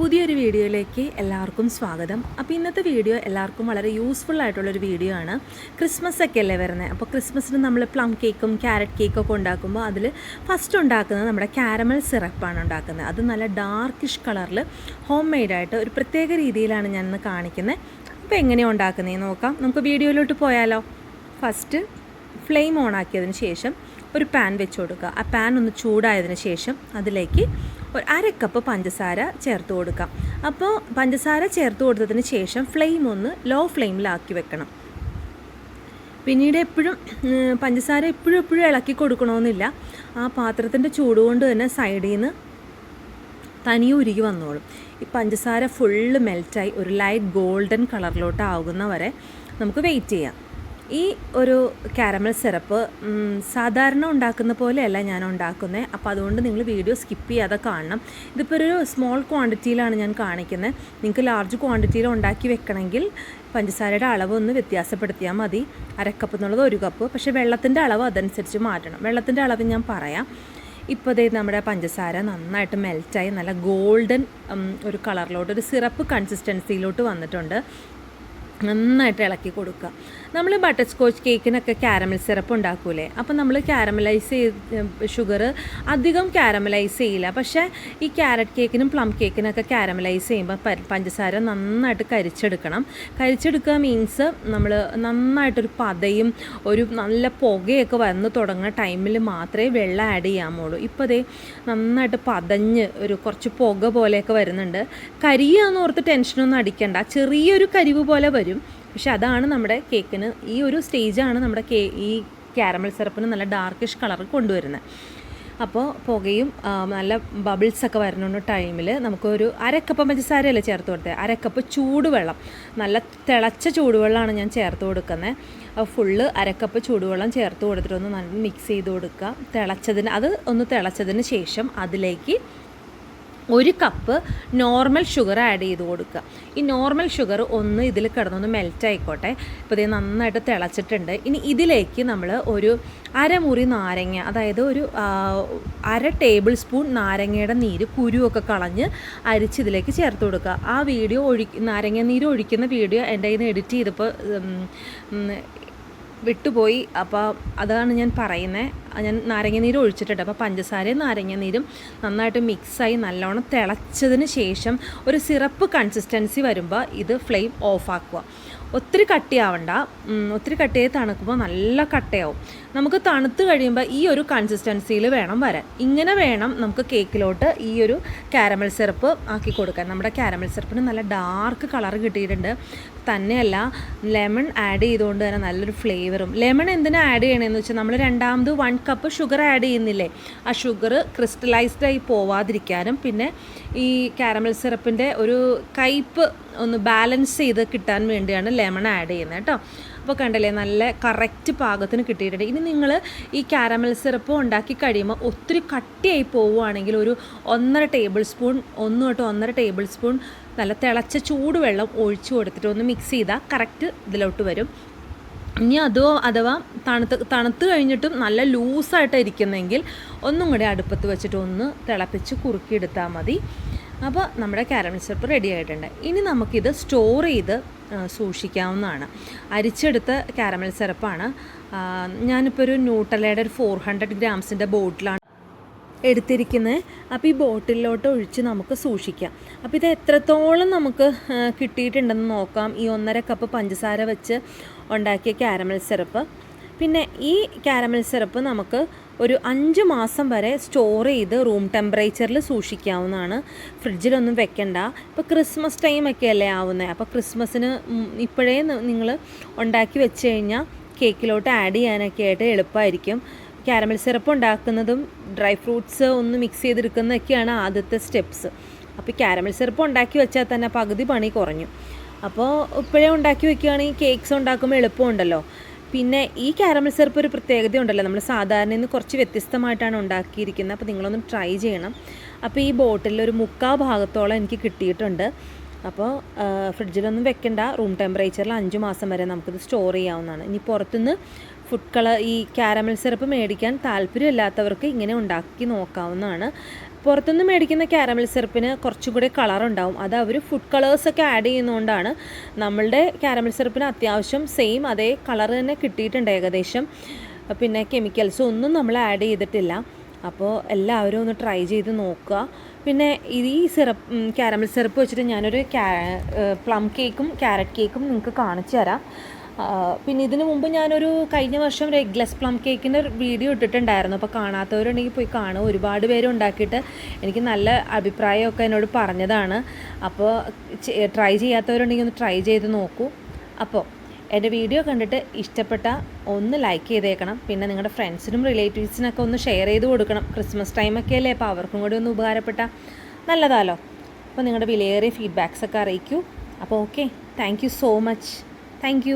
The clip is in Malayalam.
പുതിയൊരു വീഡിയോയിലേക്ക് എല്ലാവർക്കും സ്വാഗതം. അപ്പോൾ ഇന്നത്തെ വീഡിയോ എല്ലാവർക്കും വളരെ യൂസ്ഫുൾ ആയിട്ടുള്ളൊരു വീഡിയോ ആണ്. ക്രിസ്മസ് ഒക്കെ അല്ലേ വരുന്നത് അപ്പോൾ ക്രിസ്മസിന് നമ്മൾ പ്ലം കേക്കും ക്യാരറ്റ് കേക്കും ഒക്കെ ഉണ്ടാക്കുമ്പോൾ അതിൽ ഫസ്റ്റ് ഉണ്ടാക്കുന്നത് നമ്മുടെ കാരമൽ സിറപ്പാണ് ഉണ്ടാക്കുന്നത്. അത് നല്ല ഡാർക്കിഷ് കളറിൽ ഹോം മെയ്ഡായിട്ട് ഒരു പ്രത്യേക രീതിയിലാണ് ഞാൻ ഇന്ന് കാണിക്കുന്നത് അപ്പോൾ എങ്ങനെയാണ് ഉണ്ടാക്കുന്നതെന്ന് നോക്കാം. നമുക്ക് വീഡിയോയിലോട്ട് പോയാലോ? ഫസ്റ്റ് ഫ്ലെയിം ഓൺ ആക്കിയതിന് ശേഷം ഒരു പാൻ വെച്ച് കൊടുക്കുക. ആ പാൻ ഒന്ന് ചൂടായതിന് ശേഷം അതിലേക്ക് ഒരു അര കപ്പ് പഞ്ചസാര ചേർത്ത് കൊടുക്കാം. അപ്പോൾ പഞ്ചസാര ചേർത്ത് കൊടുത്തതിന് ശേഷം ഫ്ലെയിം ഒന്ന് ലോ ഫ്ലെയിമിലാക്കി വെക്കണം. പിന്നീട് എപ്പോഴും പഞ്ചസാര എപ്പോഴും എപ്പോഴും ഇളക്കി കൊടുക്കണമെന്നില്ല. ആ പാത്രത്തിന്റെ ചൂട് കൊണ്ട് തന്നെ സൈഡിൽ നിന്ന് തനിയെ ഉരുകി വന്നോളും. ഈ പഞ്ചസാര ഫുള്ള് മെൽറ്റായി ഒരു ലൈറ്റ് ഗോൾഡൻ കളറിലോട്ട് ആകുന്ന വരെ നമുക്ക് വെയിറ്റ് ചെയ്യാം. ഈ ഒരു കാരമൽ സിറപ്പ് സാധാരണ ഉണ്ടാക്കുന്ന പോലെയല്ല ഞാൻ ഉണ്ടാക്കുന്നത് അപ്പോൾ അതുകൊണ്ട് നിങ്ങൾ വീഡിയോ സ്കിപ്പ് ചെയ്യാതെ കാണണം. ഇതിപ്പോൾ ഒരു സ്മോൾ ക്വാണ്ടിറ്റിയിലാണ് ഞാൻ കാണിക്കുന്നത് നിങ്ങൾക്ക് ലാർജ് ക്വാണ്ടിറ്റിയിൽ ഉണ്ടാക്കി വെക്കണമെങ്കിൽ പഞ്ചസാരയുടെ അളവ് ഒന്ന് വ്യത്യാസപ്പെടുത്തിയാൽ മതി. അരക്കപ്പ് എന്നുള്ളത് ഒരു കപ്പ്. പക്ഷേ വെള്ളത്തിന്റെ അളവ് അതനുസരിച്ച് മാറ്റണം. വെള്ളത്തിന്റെ അളവ് ഞാൻ പറയാം. ഇപ്പോൾ ഇതേ നമ്മുടെ പഞ്ചസാര നന്നായിട്ട് മെൽറ്റായി നല്ല ഗോൾഡൻ ഒരു കളറിലോട്ട് ഒരു സിറപ്പ് കൺസിസ്റ്റൻസിയിലോട്ട് വന്നിട്ടുണ്ട്. നന്നായിട്ട് ഇളക്കി കൊടുക്കുക. നമ്മൾ ബട്ടർ സ്കോച്ച് കേക്കിനൊക്കെ കാരമൽ സിറപ്പ് ഉണ്ടാക്കൂലേ? അപ്പം നമ്മൾ കാരമലൈസ് ചെയ്ത് ഷുഗർ അധികം കാരമലൈസ് ചെയ്യില്ല. പക്ഷേ ഈ ക്യാരറ്റ് കേക്കിനും പ്ലം കേക്കിനൊക്കെ കാരമലൈസ് ചെയ്യുമ്പോൾ പഞ്ചസാര നന്നായിട്ട് കരിച്ചെടുക്കണം. കരിച്ചെടുക്കുക മീൻസ് നമ്മൾ നന്നായിട്ടൊരു പതയും ഒരു നല്ല പുകയൊക്കെ വന്ന് തുടങ്ങുന്ന ടൈമിൽ മാത്രമേ വെള്ളം ആഡ് ചെയ്യാമുള്ളൂ ഇപ്പോൾ അതേ നന്നായിട്ട് പതഞ്ഞ് ഒരു കുറച്ച് പുക പോലെയൊക്കെ വരുന്നുണ്ട്. കരിയാന്ന് ഓർത്ത് ടെൻഷനൊന്നും അടിക്കണ്ട. ചെറിയൊരു കരിവ് പോലെ വരും. പക്ഷെ അതാണ് നമ്മുടെ കേക്കിന് ഈ ഒരു സ്റ്റേജാണ് നമ്മുടെ കേ ഈ ക്യാരമൽ സിറപ്പിന് നല്ല ഡാർക്കിഷ് കളർ കൊണ്ടുവരുന്നത്. അപ്പോൾ പുകയും നല്ല ബബിൾസ് ഒക്കെ വരുന്ന ടൈമിൽ നമുക്കൊരു അരക്കപ്പ് പഞ്ചസാരയല്ലേ ചേർത്ത് കൊടുത്തത്? അരക്കപ്പ് ചൂടുവെള്ളം. നല്ല തിളച്ച ചൂടുവെള്ളമാണ് ഞാൻ ചേർത്ത് കൊടുക്കുന്നത്. അപ്പോൾ ഫുള്ള് അരക്കപ്പ് ചൂടുവെള്ളം ചേർത്ത് കൊടുത്തിട്ട് ഒന്ന് നല്ല മിക്സ് ചെയ്ത് കൊടുക്കുക. തിളച്ചതിന് അത് ഒന്ന് തിളച്ചതിന് ശേഷം അതിലേക്ക് ഒരു കപ്പ് നോർമൽ ഷുഗർ ആഡ് ചെയ്ത് കൊടുക്കുക. ഈ നോർമൽ ഷുഗർ ഒന്ന് ഇതിൽ കിടന്നൊന്ന് മെൽറ്റ് ആയിക്കോട്ടെ. ഇപ്പോൾ ഇത് നന്നായിട്ട് തിളച്ചിട്ടുണ്ട്. ഇനി ഇതിലേക്ക് നമ്മൾ ഒരു അരമുറി നാരങ്ങ അതായത് ഒരു അര ടേബിൾ സ്പൂൺ നാരങ്ങയുടെ നീര് കുരുവൊക്കെ കളഞ്ഞ് അരിച്ച് ഇതിലേക്ക് ചേർത്ത് കൊടുക്കുക. ആ വീഡിയോ ഒഴി നാരങ്ങ നീര് ഒഴിക്കുന്ന വീഡിയോ എന്റെ കയ്യിൽ നിന്ന് എഡിറ്റ് ചെയ്തപ്പോൾ വിട്ടുപോയി. അപ്പോൾ അതാണ് ഞാൻ പറയുന്നത്. ഞാൻ നാരങ്ങ ഒഴിച്ചിട്ടുണ്ട്. അപ്പോൾ പഞ്ചസാരയും നാരങ്ങ നീരും നന്നായിട്ട് മിക്സായി നല്ലോണം തിളച്ചതിന് ശേഷം ഒരു സിറപ്പ് കൺസിസ്റ്റൻസി വരുമ്പോൾ ഇത് ഫ്ലെയിം ഓഫാക്കുക ഒത്തിരി കട്ടിയാവണ്ട. ഒത്തിരി കട്ടിയായി തണുക്കുമ്പോൾ നല്ല കട്ടയാവും. നമുക്ക് തണുത്ത് കഴിയുമ്പോൾ ഈ ഒരു കൺസിസ്റ്റൻസിയിൽ വേണം വരാൻ. ഇങ്ങനെ വേണം നമുക്ക് കേക്കിലോട്ട് ഈ ഒരു കാരമൽ സിറപ്പ് ആക്കി കൊടുക്കാൻ. നമ്മുടെ കാരമൽ സിറപ്പിന് നല്ല ഡാർക്ക് കളർ കിട്ടിയിട്ടുണ്ട്. തന്നെയല്ല ലെമൺ ആഡ് ചെയ്തുകൊണ്ട് തന്നെ നല്ലൊരു ഫ്ലേവറും. ലെമൺ എന്തിനാ ആഡ് ചെയ്യണമെന്ന് വെച്ചാൽ നമ്മൾ രണ്ടാമത് വൺ കപ്പ് ഷുഗർ ആഡ് ചെയ്യുന്നില്ലേ? ആ ഷുഗർ ക്രിസ്റ്റലൈസ്ഡ് ആയി പോവാതിരിക്കാനും പിന്നെ ഈ കാരമൽ സിറപ്പിന്റെ ഒരു കയ്പ്പ് ഒന്ന് ബാലൻസ് ചെയ്ത് കിട്ടാൻ വേണ്ടിയാണ് ലെമൺ ആഡ് ചെയ്യുന്നത് കേട്ടോ. അപ്പോൾ കണ്ടല്ലേ നല്ല കറക്റ്റ് പാകത്തിന് കിട്ടിയിട്ടുണ്ട്. ഇനി നിങ്ങൾ ഈ കാരമൽ സിറപ്പ് ഉണ്ടാക്കി കഴിയുമ്പോൾ ഒത്തിരി കട്ടിയായി പോവുകയാണെങ്കിൽ ഒരു ഒന്നര ടേബിൾ സ്പൂൺ ഒന്ന് തൊട്ട് ഒന്നര ടേബിൾ സ്പൂൺ നല്ല തിളച്ച ചൂടുവെള്ളം ഒഴിച്ചു കൊടുത്തിട്ട് ഒന്ന് മിക്സ് ചെയ്താൽ കറക്റ്റ് ഇതിലോട്ട് വരും. ഇനി അതോ അഥവാ തണുത്ത് തണുത്ത് കഴിഞ്ഞിട്ടും നല്ല ലൂസായിട്ട് ഇരിക്കുന്നെങ്കിൽ ഒന്നും കൂടി അടുപ്പത്ത് വെച്ചിട്ട് ഒന്ന് തിളപ്പിച്ച് കുറുക്കിയെടുത്താൽ മതി. അപ്പോൾ നമ്മുടെ കാരമൽ സിറപ്പ് റെഡി ആയിട്ടുണ്ട്. ഇനി നമുക്കിത് സ്റ്റോർ ചെയ്ത് സൂക്ഷിക്കാവുന്നതാണ്. അരിച്ചെടുത്ത കാരമൽ സിറപ്പാണ് ഞാനിപ്പോൾ ഒരു ന്യൂട്ടലയുടെ ഒരു ഫോർ ഹൺഡ്രഡ് ഗ്രാംസിന്റെ ബോട്ടിലാണ് എടുത്തിരിക്കുന്നത് അപ്പോൾ ഈ ബോട്ടിലോട്ട് ഒഴിച്ച് നമുക്ക് സൂക്ഷിക്കാം. അപ്പോൾ ഇത് എത്രത്തോളം നമുക്ക് കിട്ടിയിട്ടുണ്ടെന്ന് നോക്കാം. ഈ ഒന്നര കപ്പ് പഞ്ചസാര വെച്ച് ഉണ്ടാക്കിയ കാരമൽ സിറപ്പ്. പിന്നെ ഈ കാരമൽ സിറപ്പ് നമുക്ക് ഒരു അഞ്ച് മാസം വരെ സ്റ്റോർ ചെയ്ത് റൂം ടെമ്പറേച്ചറിൽ സൂക്ഷിക്കാവുന്നതാണ്. ഫ്രിഡ്ജിലൊന്നും വെക്കണ്ട. ഇപ്പോൾ ക്രിസ്മസ് ടൈമൊക്കെ അല്ലേ ആവുന്നത് അപ്പോൾ ക്രിസ്മസിന് ഇപ്പോഴേ നിങ്ങൾ ഉണ്ടാക്കി വെച്ച് കഴിഞ്ഞാൽ കേക്കിലോട്ട് ആഡ് ചെയ്യാനൊക്കെ ആയിട്ട് എളുപ്പമായിരിക്കും കാരമൽ സിറപ്പ് ഉണ്ടാക്കുന്നതും ഡ്രൈ ഫ്രൂട്ട്സ് ഒന്ന് മിക്സ് ചെയ്തെടുക്കുന്നതൊക്കെയാണ് ആദ്യത്തെ സ്റ്റെപ്സ് അപ്പോൾ ക്യാരമൽ സിറപ്പ് ഉണ്ടാക്കി വെച്ചാൽ തന്നെ പകുതി പണി കുറഞ്ഞു. അപ്പോൾ ഇപ്പോഴേ ഉണ്ടാക്കി വെക്കുകയാണെങ്കിൽ കേക്ക്സ് ഉണ്ടാക്കുമ്പോൾ എളുപ്പമുണ്ടല്ലോ പിന്നെ ഈ ക്യാരമൽ സിറപ്പ് ഒരു പ്രത്യേകത ഉണ്ടല്ലോ. നമ്മൾ സാധാരണ നിന്ന് കുറച്ച് വ്യത്യസ്തമായിട്ടാണ് ഉണ്ടാക്കിയിരിക്കുന്നത്. അപ്പോൾ നിങ്ങളൊന്ന് ട്രൈ ചെയ്യണം. അപ്പോൾ ഈ ബോട്ടിലിൽ ഒരു മുക്കാ ഭാഗത്തോളം എനിക്ക് കിട്ടിയിട്ടുണ്ട്. അപ്പോൾ ഫ്രിഡ്ജിലൊന്നും വെക്കണ്ട. റൂം ടെമ്പറേച്ചറിൽ അഞ്ച് മാസം വരെ നമുക്കിത് സ്റ്റോർ ചെയ്യാവുന്നതാണ്. ഇനി പുറത്തുനിന്ന് ഫുഡ് കളർ ഈ കാരമൽ സിറപ്പ് മേടിക്കാൻ താല്പര്യമില്ലാത്തവർക്ക് ഇങ്ങനെ ഉണ്ടാക്കി നോക്കാവുന്നതാണ്. പുറത്തുനിന്ന് മേടിക്കുന്ന കാരമൽ സിറപ്പിന് കുറച്ചും കൂടി കളർ ഉണ്ടാവും. അത് അവർ ഫുഡ് കളേഴ്സൊക്കെ ആഡ് ചെയ്യുന്നതുകൊണ്ടാണ് നമ്മളുടെ കാരമൽ സിറപ്പിന് അത്യാവശ്യം സെയിം അതേ കളർ തന്നെ കിട്ടിയിട്ടുണ്ട് ഏകദേശം. പിന്നെ കെമിക്കൽസ് ഒന്നും നമ്മൾ ആഡ് ചെയ്തിട്ടില്ല. അപ്പോൾ എല്ലാവരും ഒന്ന് ട്രൈ ചെയ്ത് നോക്കുക. പിന്നെ ഈ സിറപ്പ് കാരമൽ സിറപ്പ് വെച്ചിട്ട് ഞാനൊരു പ്ലം കേക്കും ക്യാരറ്റ് കേക്കും നിങ്ങൾക്ക് കാണിച്ചു തരാം. പിന്നെ ഇതിനു മുമ്പ് ഞാനൊരു കഴിഞ്ഞ വർഷം എഗ്ലെസ് പ്ലം കേക്കിന്റെ വീഡിയോ ഇട്ടിട്ടുണ്ടായിരുന്നു. അപ്പോൾ കാണാത്തവരുണ്ടെങ്കിൽ പോയി കാണും ഒരുപാട് പേര് ഉണ്ടാക്കിയിട്ട് എനിക്ക് നല്ല അഭിപ്രായമൊക്കെ എന്നോട് പറഞ്ഞതാണ്. അപ്പോൾ ട്രൈ ചെയ്യാത്തവരുണ്ടെങ്കിൽ ഒന്ന് ട്രൈ ചെയ്ത് നോക്കൂ. അപ്പോൾ എന്റെ വീഡിയോ കണ്ടിട്ട് ഇഷ്ടപ്പെട്ട ഒന്ന് ലൈക്ക് ചെയ്തേക്കണം. പിന്നെ നിങ്ങളുടെ ഫ്രണ്ട്സിനും റിലേറ്റീവ്സിനൊക്കെ ഒന്ന് ഷെയർ ചെയ്ത് കൊടുക്കണം. ക്രിസ്മസ് ടൈമൊക്കെ അല്ലേ? അപ്പോൾ അവർക്കും കൂടി ഒന്ന് ഉപകാരപ്പെട്ട നല്ലതാലോ? അപ്പോൾ നിങ്ങളുടെ വിലയേറിയ ഫീഡ്ബാക്സ് ഒക്കെ അറിയിക്കൂ. അപ്പോൾ okay thank so much thank